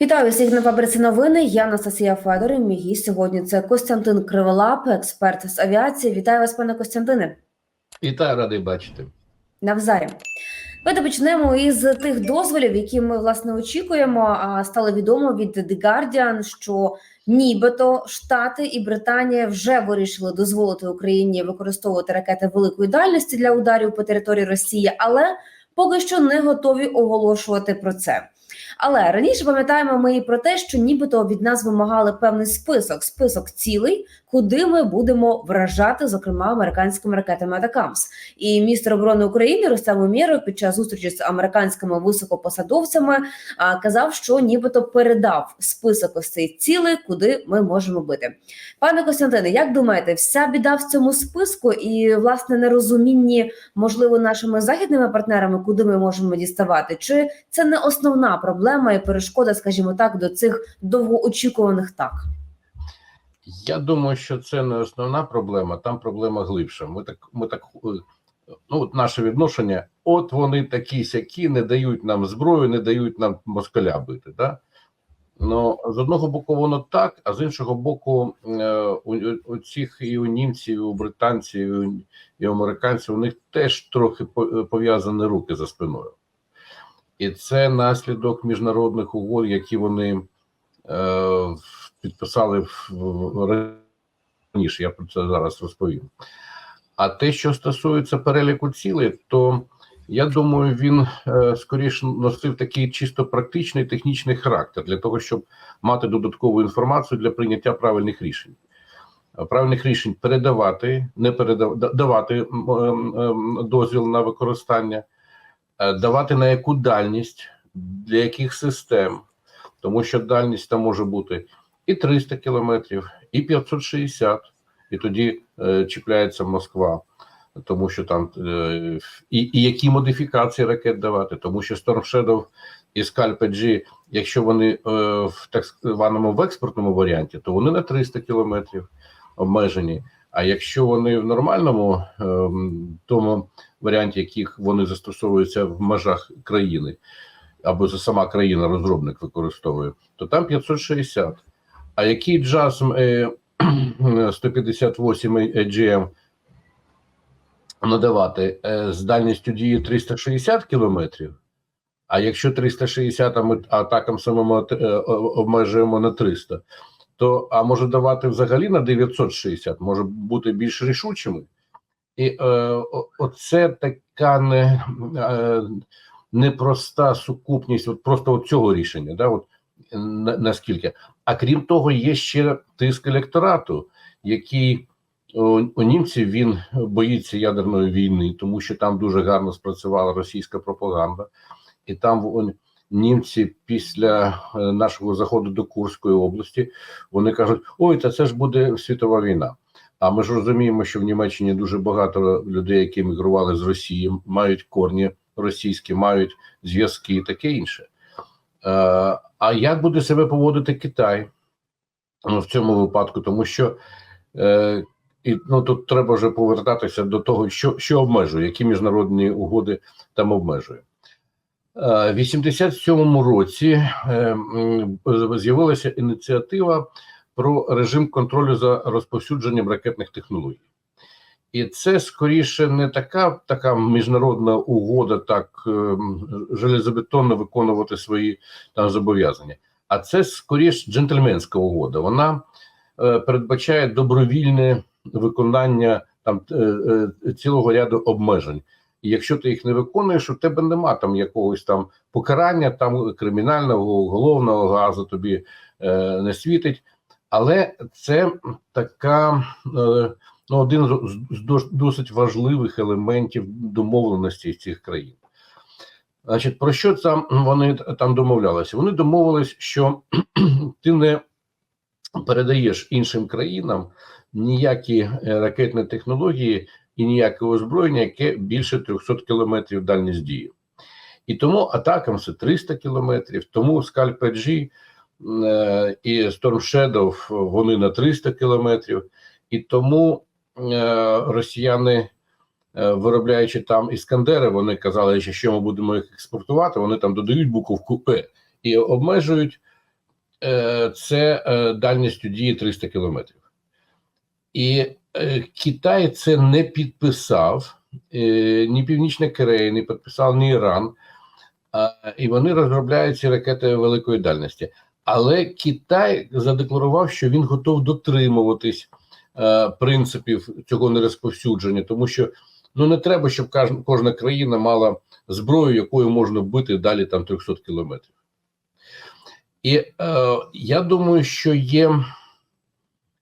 Вітаю всіх на фабриці новини. Я Анастасія Федор. і Мій гість сьогодні це Костянтин Криволап, експерт з авіації. Вітаю вас, пане Костянтине. Вітаю, радий бачити. Навзаєм. Давайте почнемо із тих дозволів, які ми власне очікуємо. А стало відомо від The Guardian, що нібито Штати і Британія вже вирішили дозволити Україні використовувати ракети великої дальності для ударів по території Росії, але поки що не готові оголошувати про це. Але раніше пам'ятаємо ми про те, що нібито від нас вимагали певний список, список цілей, куди ми будемо вражати, зокрема американськими ракетами Атакамс. І міністр оборони України Рустем Умєров під час зустрічі з американськими високопосадовцями а, казав, що нібито передав список ось цих цілей, куди ми можемо бити. Пане Костянтине, як думаєте, вся біда в цьому списку і власне нерозумінні, можливо, нашими західними партнерами, куди ми можемо діставати? Чи це не основна проблема і перешкода, скажімо так, до цих довгоочікуваних так? Я думаю, що це не основна проблема, там проблема глибша. Ми так, ми так е, ну от наше відношення, от вони такі сякі, не дають нам зброю, не дають нам москаля бити. Да? Ну, з одного боку, воно так, а з іншого боку, е, у, у цих і у німців, і у британців, і у, і у американців у них теж трохи пов'язані руки за спиною. І це наслідок міжнародних угод, які вони е, підписали в раніше. Я про це зараз розповім. А те, що стосується переліку цілей, то я думаю, він е, скоріше носив такий чисто практичний технічний характер для того, щоб мати додаткову інформацію для прийняття правильних рішень. Е, Правильних рішень передавати, не передав, да- давати ем, ем, дозвіл на використання, е, давати на яку дальність, для яких систем, тому що дальність там може бути і 300 кілометрів, і 560, і тоді е, чіпляється Москва, тому що там е, і, і які модифікації ракет давати, тому що Storm Shadow і Scalp G, якщо вони е, в так званому в експортному варіанті, то вони на 300 кілометрів обмежені. А якщо вони в нормальному е, тому варіанті, яких вони застосовуються в межах країни, або сама країна розробник використовує, то там 560. А який JASM е, 158 AGM надавати е, з дальністю дії 360 кілометрів? А якщо 360, а ми атакам самому е, обмежуємо на 300, то а може давати взагалі на 960, може бути більш рішучими. І е, оце така не, е, непроста сукупність, от просто от цього рішення, да, от, на, наскільки. А крім того, є ще тиск електорату, який у, німців він боїться ядерної війни, тому що там дуже гарно спрацювала російська пропаганда, і там німці після е, нашого заходу до Курської області вони кажуть: ой, та це ж буде світова війна. А ми ж розуміємо, що в Німеччині дуже багато людей, які мігрували з Росії, мають корні російські, мають зв'язки і таке інше. Е, а як буде себе поводити Китай ну, в цьому випадку? Тому що е, і, ну, тут треба вже повертатися до того, що, що обмежує, які міжнародні угоди там обмежує. Е, В 87-му році з'явилася ініціатива про режим контролю за розповсюдженням ракетних технологій. І це скоріше не така така міжнародна угода, так ем, железобетонно виконувати свої там зобов'язання, а це скоріше джентльменська угода. Вона е, передбачає добровільне виконання там е, е, цілого ряду обмежень. І якщо ти їх не виконуєш, у тебе нема там якогось там покарання, там кримінального уголовного газу тобі е, не світить. Але це така е, ну, один з, досить важливих елементів домовленості цих країн. Значить, про що там вони там домовлялися? Вони домовились, що ти не передаєш іншим країнам ніякі е, ракетні технології і ніяке озброєння, яке більше 300 кілометрів дальність дії. І тому атакам це 300 кілометрів, тому е, і Storm Shadow вони на 300 кілометрів, і тому росіяни, е, виробляючи там іскандери, вони казали, що що ми будемо їх експортувати. Вони там додають буковку Е і обмежують е, це е, дальністю дії 300 кілометрів. І е, Китай це не підписав, е, ні Північна Корея не підписав, ні Іран. І вони розробляють ці ракети великої дальності. Але Китай задекларував, що він готов дотримуватись е, принципів цього нерозповсюдження, тому що ну не треба, щоб кожна країна мала зброю, якою можна бити далі там 300 кілометрів. І е, я думаю, що є,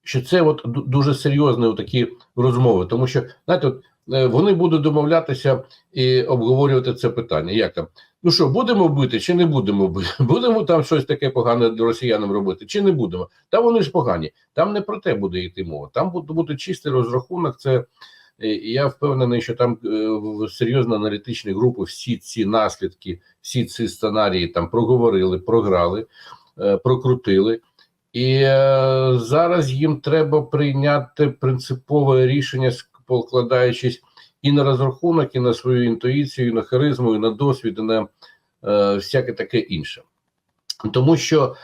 що це от ду- дуже серйозні такі розмови, тому що знаєте, от, е, вони будуть домовлятися і обговорювати це питання. Як там? Ну що, будемо бити чи не будемо бити? Будемо там щось таке погане росіянам робити, чи не будемо? Та вони ж погані. Там не про те буде йти мова. Там буде, чистий розрахунок. Це е, я впевнений, що там е, в серйозно аналітичні групи всі ці наслідки, всі ці сценарії там проговорили, програли, прокрутили. І е, зараз їм треба прийняти принципове рішення, покладаючись і на розрахунок, і на свою інтуїцію, і на харизму, і на досвід, і на е, всяке таке інше. Тому що,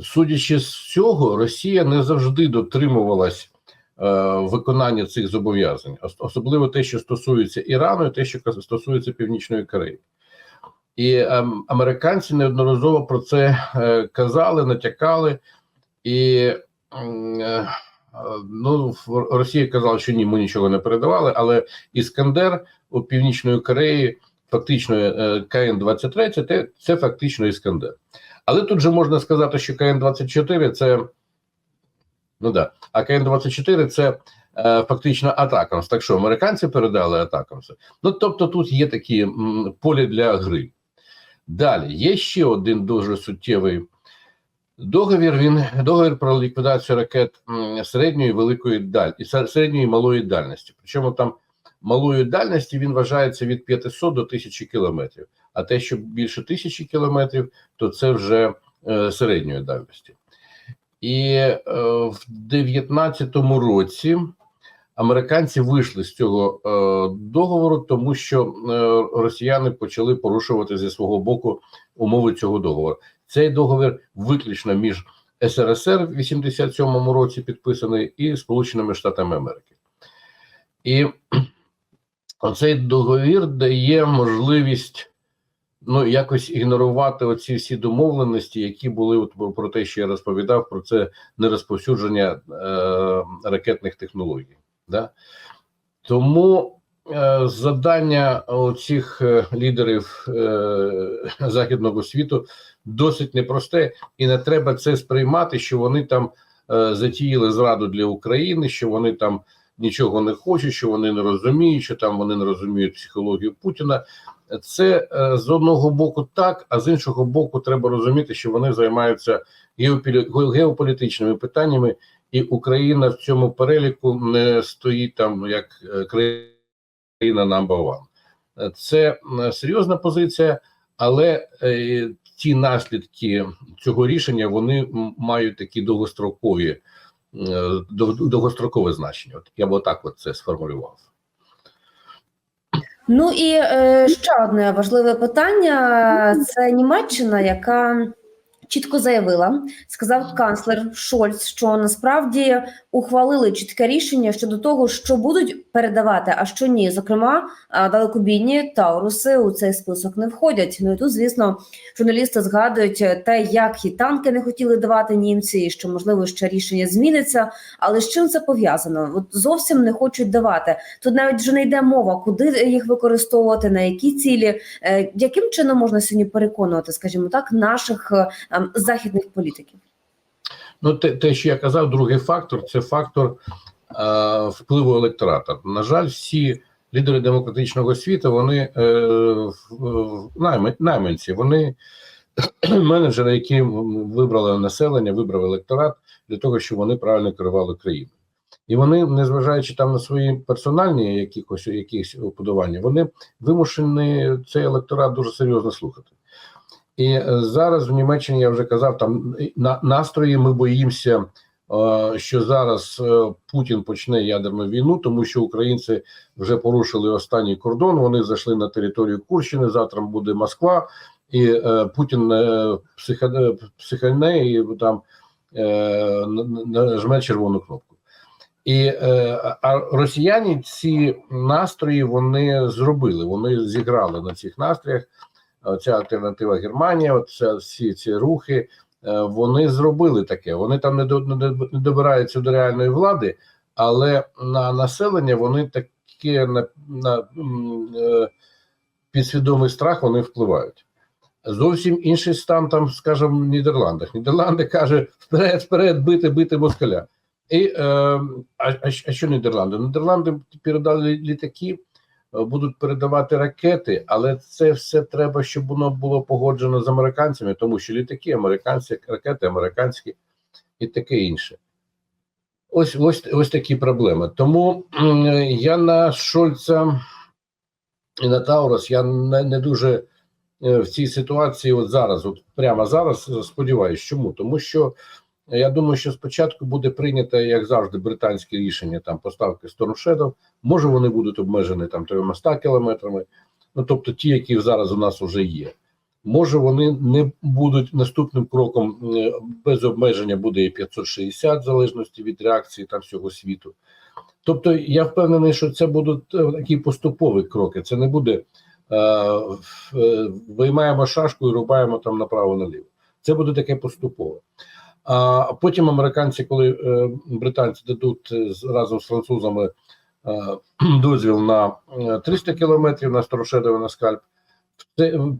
судячи з цього, Росія не завжди дотримувалась е, виконання цих зобов'язань, особливо те, що стосується Ірану, і те, що стосується Північної Кореї. І ем, американці неодноразово про це казали, натякали, і е, ну, Росія казала, що ні, ми нічого не передавали, але Іскандер у Північної Кореї, фактично е, КН-23, це, фактично Іскандер. Але тут же можна сказати, що КН-24 це. Ну да, а КН-24 це е, фактично Атакамс. Так що американці передали Атакамсу. Ну тобто тут є такі м, полі для гри. Далі є ще один дуже суттєвий договір. Він договір про ліквідацію ракет середньої великої даль і середньої малої дальності. Причому там малої дальності він вважається від 500 до 1000 кілометрів. А те, що більше тисячі кілометрів, то це вже е, середньої дальності. І е, в 19-му році американці вийшли з цього е, договору, тому що е, росіяни почали порушувати зі свого боку умови цього договору. Цей договір виключно між СРСР в 87-му році підписаний і Сполученими Штатами Америки. І оцей договір дає можливість ну якось ігнорувати оці всі домовленості, які були от про те, що я розповідав, про це нерозповсюдження е, ракетних технологій. Да? Тому е, завдання оцих е, лідерів е, західного світу досить непросте, і не треба це сприймати, що вони там е, затіяли зраду для України, що вони там нічого не хочуть, що вони не розуміють, що там вони не розуміють психологію Путіна. Це е, з одного боку так, а з іншого боку, треба розуміти, що вони займаються геопілі- геополітичними питаннями, і Україна в цьому переліку не стоїть там як е, країна number one. Це серйозна позиція, але е, ті наслідки цього рішення вони мають такі довгострокові, е, довгострокове значення. От я б отак от це сформулював. Ну і е, ще одне важливе питання: це Німеччина, яка чітко заявила, сказав канцлер Шольц, що насправді ухвалили чітке рішення щодо того, що будуть передавати, а що ні. Зокрема, далекобійні Тауруси у цей список не входять. Ну і тут, звісно, журналісти згадують те, як і танки не хотіли давати німці, і що можливо ще рішення зміниться. Але з чим це пов'язано? От зовсім не хочуть давати. Тут навіть вже не йде мова, куди їх використовувати, на які цілі, Е, яким чином можна сьогодні переконувати, скажімо так, наших е, західних політиків. Ну, те, те, що я казав, другий фактор це фактор е, впливу електората. На жаль, всі лідери демократичного світу, вони е, найми- найманці, вони менеджери, які вибрали населення, вибрав електорат для того, щоб вони правильно керували країною. І вони, незважаючи там на свої персональні якихось якісь уподобання, вони вимушені цей електорат дуже серйозно слухати. І е, зараз в Німеччині я вже казав, там на настрої ми боїмося, е, що зараз е, Путін почне ядерну війну, тому що українці вже порушили останній кордон. Вони зайшли на територію Курщини. Завтра буде Москва, і Путін е, психане, психане і там нажме червону кнопку. І а росіяни ці настрої вони зробили, вони зіграли на цих настроях. Ця альтернатива Германія, оце всі ці рухи, е, вони зробили таке. Вони там не, до, не, добираються до реальної влади, але на населення вони таке на, на м, е, підсвідомий страх вони впливають. Зовсім інший стан там, скажімо, в Нідерландах. Нідерланди каже вперед, вперед, бити, бити москаля. І, е, а, а, що- Нідерланди? Нідерланди передали літаки, е, будуть передавати ракети, але це все треба, щоб воно було погоджено з американцями, тому що літаки американські, ракети американські і таке інше. Ось ось ось такі проблеми. Тому я на Шольца і на Таурус я не, не дуже е, в цій ситуації, от зараз, от прямо зараз, е, сподіваюся, чому? Тому що я думаю, що спочатку буде прийнято, як завжди, британське рішення там поставки Storm Shadow. Може, вони будуть обмежені там 300 кілометрами, ну тобто ті, які зараз у нас вже є. Може, вони не будуть наступним кроком е, без обмеження буде і 560, в залежності від реакції там всього світу. Тобто, я впевнений, що це будуть е, такі поступові кроки. Це не буде е, е, виймаємо шашку і рубаємо там направо наліво. Це буде таке поступове. А потім американці, коли е, британці дадуть е, разом з французами е, дозвіл на е, 300 кілометрів на Сторошедове на скальп,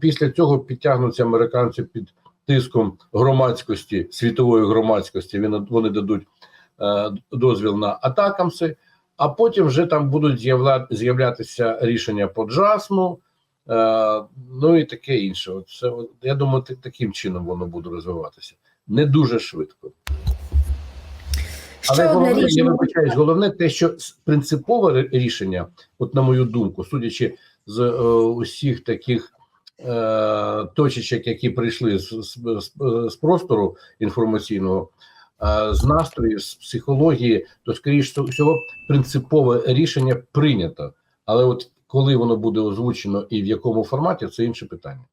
після цього підтягнуться американці під тиском громадськості, світової громадськості. Вони, вони дадуть дозвіл на атакамси, а потім вже там будуть з'являтися рішення по джасму, ну і таке інше. Це, я думаю, таким чином воно буде розвиватися. Не дуже швидко. Але головне, я вибачаюсь, головне те, що принципове рішення, от на мою думку, судячи з е, усіх таких е, точечок, які прийшли з, з, з, з простору інформаційного, е, з настрою, з психології, то скоріш всього принципове рішення прийнято. Але от коли воно буде озвучено і в якому форматі, це інше питання.